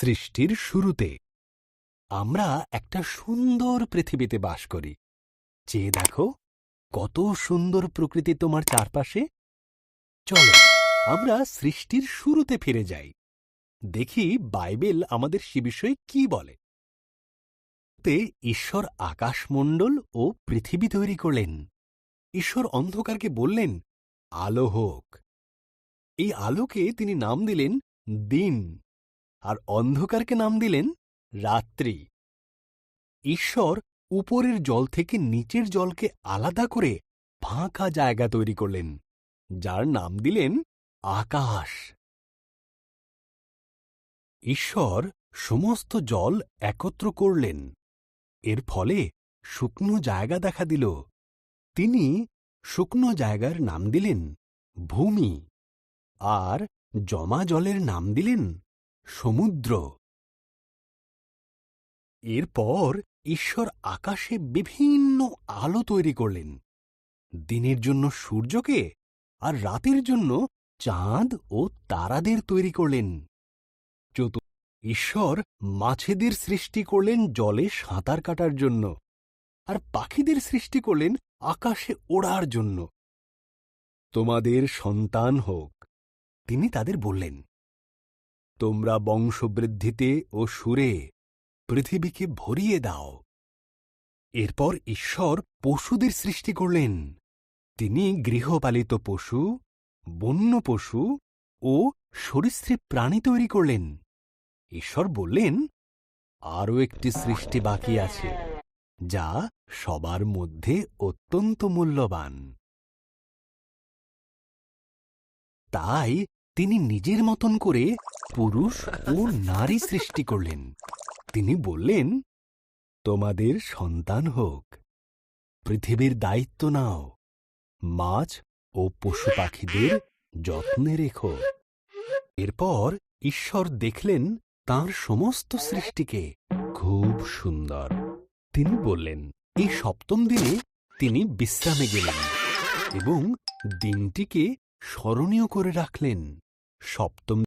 সৃষ্টির শুরুতে আমরা একটা সুন্দর পৃথিবীতে বাস করি। চেয়ে দেখো, কত সুন্দর প্রকৃতি তোমার চারপাশে। চলো, আমরা সৃষ্টির শুরুতে ফিরে যাই। দেখি বাইবেল আমাদের সে বিষয়ে কি বলে। তে ঈশ্বর আকাশমণ্ডল ও পৃথিবী তৈরি করলেন। ঈশ্বর অন্ধকারকে বললেন আলো হোক এই আলোকে তিনি নাম দিলেন দিন। আর অন্ধকারকে নাম দিলেন রাত্রি। ঈশ্বর উপরের জল থেকে নিচের জলকে আলাদা করে ফাঁকা জায়গা তৈরি করলেন, যার নাম দিলেন আকাশ। ঈশ্বর সমস্ত জল একত্র করলেন, এর ফলে শুকনো জায়গা দেখা দিল। তিনি শুকনো জায়গার নাম দিলেন ভূমি, আর জমা জলের নাম দিলেন সমুদ্র। এরপর ঈশ্বর আকাশে বিভিন্ন আলো তৈরি করলেন। দিনের জন্য সূর্যকে আর রাতের জন্য চাঁদ ও তারাদের তৈরি করলেন। চতু ঈশ্বর মাছেদের সৃষ্টি করলেন জলে সাঁতার কাটার জন্য আর পাখিদের সৃষ্টি করলেন আকাশে ওড়ার জন্য। তোমাদের সন্তান হোক, তিনি তাদের বললেন। তোমরা বংশবৃদ্ধিতে ও সুরে পৃথিবীকে ভরিয়ে দাও। এরপর ঈশ্বর পশুদের সৃষ্টি করলেন। তিনি গৃহপালিত পশু, বন্য পশু ও সরীসৃপ প্রাণী তৈরি করলেন। ঈশ্বর বললেন, আরও একটি সৃষ্টি বাকি আছে, যা সবার মধ্যে অত্যন্ত মূল্যবান। তাই তিনি নিজের মতন করে পুরুষ ও নারী সৃষ্টি করলেন। তিনি বললেন, তোমাদের সন্তান হোক, পৃথিবীর দায়িত্ব নাও, মাছ ও পশু পাখিদের যত্নে রেখো। এরপর ঈশ্বর দেখলেন তাঁর সমস্ত সৃষ্টিকে খুব সুন্দর। তিনি বললেন, এই সপ্তম দিনে তিনি বিশ্রামে গেলেন এবং দিনটিকে স্মরণীয় করে রাখলেন। সপ্তম